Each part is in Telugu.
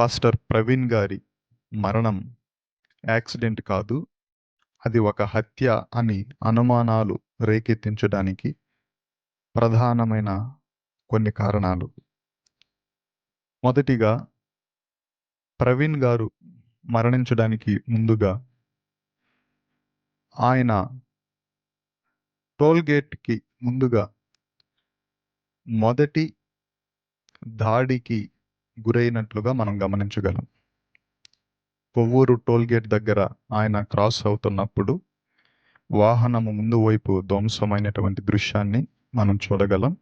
పాస్టర్ ప్రవీణ్ గారి మరణం యాక్సిడెంట్ కాదు. అది ఒక హత్య అని అనుమానాలు రేకెత్తించడానికి ప్రధానమైన కొన్ని కారణాలు. మొదటిగా ప్రవీణ్ గారు మరణించడానికి ముందుగా ఆయన టోల్గేట్కి ముందుగా మొదటి దాడికి గురైనట్లుగా మనం గమనించగలం. కొవ్వూరు టోల్గేట్ దగ్గర ఆయన క్రాస్ అవుతున్నప్పుడు వాహనము ముందు వైపు ధ్వంసమైనటువంటి దృశ్యాన్ని మనం చూడగలం.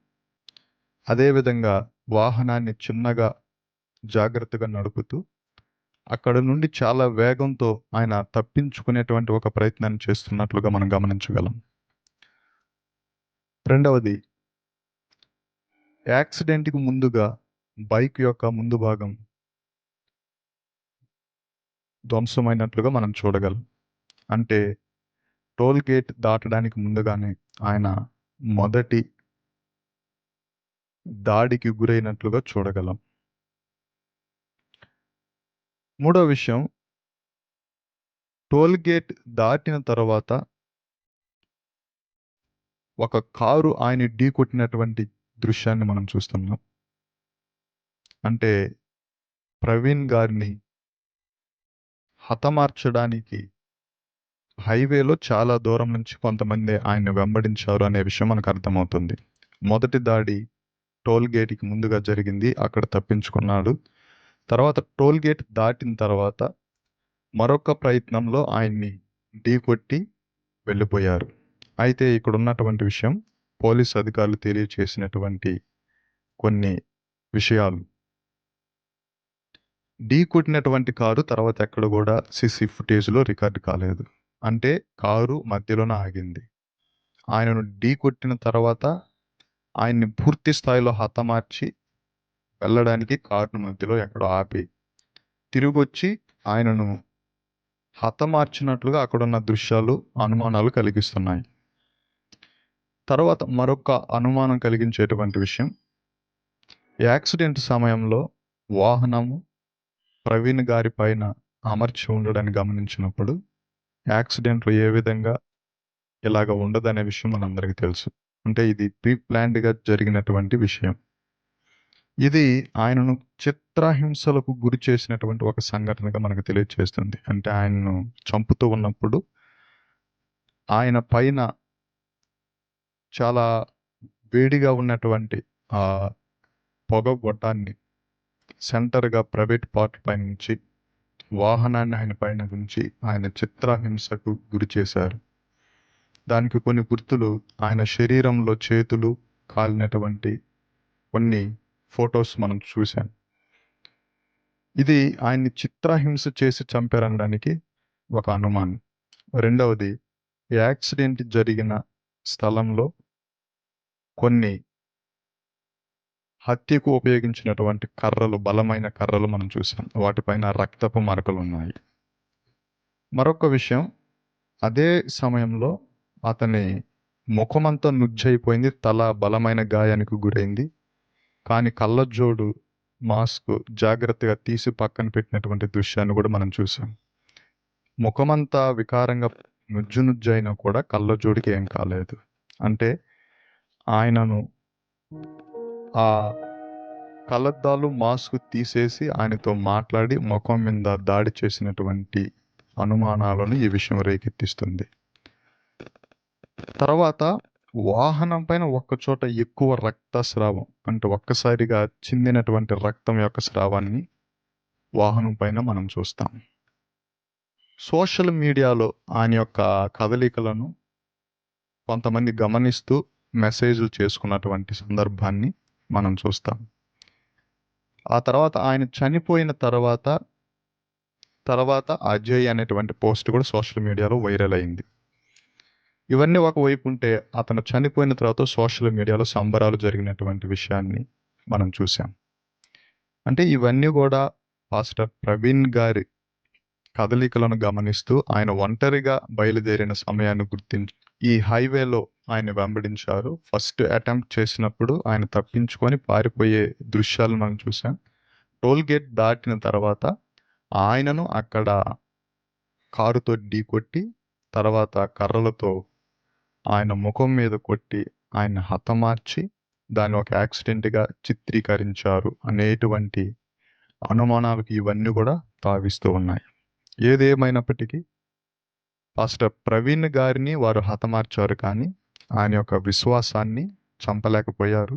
అదేవిధంగా వాహనాన్ని చిన్నగా జాగ్రత్తగా నడుపుతూ అక్కడ నుండి చాలా వేగంతో ఆయన తప్పించుకునేటువంటి ఒక ప్రయత్నాన్ని చేస్తున్నట్లుగా మనం గమనించగలం. రెండవది యాక్సిడెంట్‌కి ముందుగా బైక్ యొక్క ముందు భాగం ధ్వంసమైనట్లుగా మనం చూడగలం. అంటే టోల్ గేట్ దాటడానికి ముందుగానే ఆయన మొదటి దాడికి గురైనట్లుగా చూడగలం. మూడో విషయం టోల్ గేట్ దాటిన తర్వాత ఒక కారు ఆయన ఢీ కొట్టినటువంటి దృశ్యాన్ని మనం చూస్తున్నాం. అంటే ప్రవీణ్ గారిని హతమార్చడానికి హైవేలో చాలా దూరం నుంచి కొంతమంది ఆయన్ని వెంబడించారు అనే విషయం మనకు అర్థమవుతుంది. మొదటి దాడి టోల్ గేట్‌కి ముందుగా జరిగింది. అక్కడ తప్పించుకున్నాడు. తర్వాత టోల్ గేట్ దాటిన తర్వాత మరొక ప్రయత్నంలో ఆయన్ని ఢీకొట్టి వెళ్ళిపోయారు. అయితే ఇక్కడ ఉన్నటువంటి విషయం పోలీస్ అధికారులు తెలియచేసినటువంటి కొన్ని విషయాలు. ఢీ కొట్టినటువంటి కారు తర్వాత ఎక్కడ గూడా సీసీ ఫుటేజ్‌లో రికార్డ్ కాలేదు. అంటే కారు మధ్యలోనే ఆగింది. ఆయనను ఢీ కొట్టిన తర్వాత ఆయన్ని పూర్తి స్థాయిలో హతమార్చి వెళ్ళడానికి కారును మధ్యలో ఎక్కడో ఆపి తిరిగొచ్చి ఆయనను హతమార్చినట్లుగా అక్కడున్న దృశ్యాలు అనుమానాలు కలిగిస్తున్నాయి. తర్వాత మరొక అనుమానం కలిగించేటువంటి విషయం యాక్సిడెంట్ సమయంలో వాహనము ప్రవీణ్ గారి పైన అమర్చి ఉండడాన్ని గమనించినప్పుడు యాక్సిడెంట్లు ఏ విధంగా ఇలాగ ఉండదనే విషయం మనందరికీ తెలుసు. అంటే ఇది ప్రీ ప్లాన్డ్‌గా జరిగినటువంటి విషయం. ఇది ఆయనను చిత్రహింసలకు గురి చేసినటువంటి ఒక సంఘటనగా మనకు తెలియజేస్తుంది. అంటే ఆయనను చంపుతూ ఉన్నప్పుడు ఆయన పైన చాలా వేడిగా ఉన్నటువంటి పొగ గొట్టాన్ని సెంటర్‌గా ప్రైవేట్ పార్ట్ పైనుంచి వాహనాన్ని ఆయన పైన ఉంచి ఆయన చిత్రహింసకు గురి చేశారు. దానికి కొన్ని గుర్తులు ఆయన శరీరంలో చేతులు కాలినటువంటి కొన్ని ఫొటోస్ మనం చూశాం ఇది ఆయన్ని చిత్రహింస చేసి చంపారనడానికి ఒక అనుమానం. రెండవది యాక్సిడెంట్ జరిగిన స్థలంలో కొన్ని హత్యకు ఉపయోగించినటువంటి కర్రలు బలమైన కర్రలు మనం చూసాం. వాటిపైన రక్తపు మరకలున్నాయి. మరొక విషయం అదే సమయంలో అతని ముఖమంతా నుజ్జైపోయింది తల బలమైన గాయానికి గురైంది. కానీ కళ్ళజోడు, మాస్క్ జాగ్రత్తగా తీసి పక్కన పెట్టినటువంటి దృశ్యాన్ని కూడా మనం చూసాం. ముఖమంతా వికారంగా నుజ్జు నుజ్జైనా కూడా కళ్ళజోడికి ఏం కాలేదు. అంటే ఆయనను ఆ కలద్దాలు మాస్క్ తీసేసి ఆయనతో మాట్లాడి ముఖం మీద దాడి చేసినటువంటి అనుమానాలను ఈ విషయం రేకెత్తిస్తుంది. తర్వాత వాహనం పైన ఒక్కచోట ఎక్కువ రక్తస్రావం అంటే ఒక్కసారిగా చిందినటువంటి రక్తం యొక్క స్రావాన్ని వాహనం పైన మనం చూస్తాం. సోషల్ మీడియాలో ఆయన యొక్క కదలికలను కొంతమంది గమనిస్తూ మెసేజ్‌లు చేసుకున్నటువంటి సందర్భాన్ని మనం చూస్తాం. ఆ తర్వాత ఆయన చనిపోయిన తర్వాత, తర్వాత అజయ్ అనేటువంటి పోస్ట్ కూడా సోషల్ మీడియాలో వైరల్ అయింది. ఇవన్నీ ఒకవైపు ఉంటే అతను చనిపోయిన తర్వాత సోషల్ మీడియాలో సంబరాలు జరిగినటువంటి విషయాన్ని మనం చూసాం. అంటే ఇవన్నీ కూడా పాస్టర్ ప్రవీణ్ గారి కదలికలను గమనిస్తూ ఆయన ఒంటరిగా బయలుదేరిన సమయాన్ని గుర్తించి ఈ హైవేలో ఆయన వెంబడించారు. ఫస్ట్ అటెంప్ట్ చేసినప్పుడు ఆయన తప్పించుకొని పారిపోయే దృశ్యాలు మనం చూసాం. టోల్ గేట్ దాటిన తర్వాత ఆయనను అక్కడ కారుతో ఢీకొట్టి తర్వాత కర్రలతో ఆయన ముఖం మీద కొట్టి ఆయన హతమార్చి దాన్ని ఒక యాక్సిడెంట్‌గా చిత్రీకరించారు అనేటువంటి అనుమానాలకు ఇవన్నీ కూడా తావిస్తూ ఉన్నాయి. ఏదేమైనప్పటికీ పాస్టర్ ప్రవీణ్ గారిని వారు హతమార్చారు కానీ ఆయన యొక్క విశ్వాసాన్ని చంపలేకపోయారు.